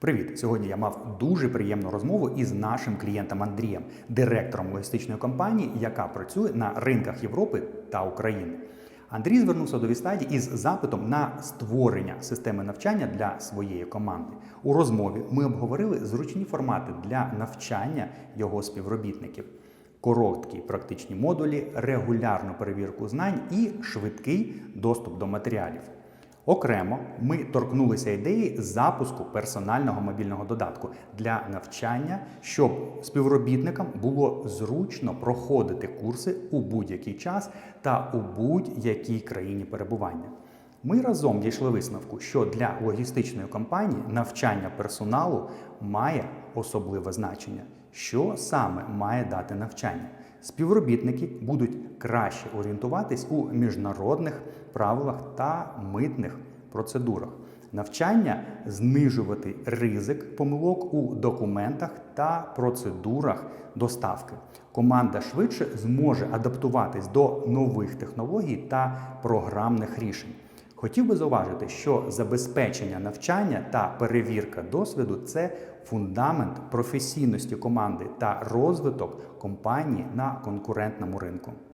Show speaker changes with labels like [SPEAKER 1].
[SPEAKER 1] Привіт! Сьогодні я мав дуже приємну розмову із нашим клієнтом Андрієм, директором логістичної компанії, яка працює на ринках Європи та України. Андрій звернувся до Вістаді із запитом на створення системи навчання для своєї команди. У розмові ми обговорили зручні формати для навчання його співробітників. Короткі практичні модулі, регулярну перевірку знань і швидкий доступ до матеріалів. Окремо ми торкнулися ідеї запуску персонального мобільного додатку для навчання, щоб співробітникам було зручно проходити курси у будь-який час та у будь-якій країні перебування. Ми разом дійшли висновку, що для логістичної компанії навчання персоналу має особливе значення. Що саме має дати навчання? Співробітники будуть краще орієнтуватись у міжнародних правилах та митних процедурах. Навчання знижувати ризик помилок у документах та процедурах доставки. Команда швидше зможе адаптуватись до нових технологій та програмних рішень. Хотів би зауважити, що забезпечення навчання та перевірка досвіду це фундамент професійності команди та розвиток компанії на конкурентному ринку.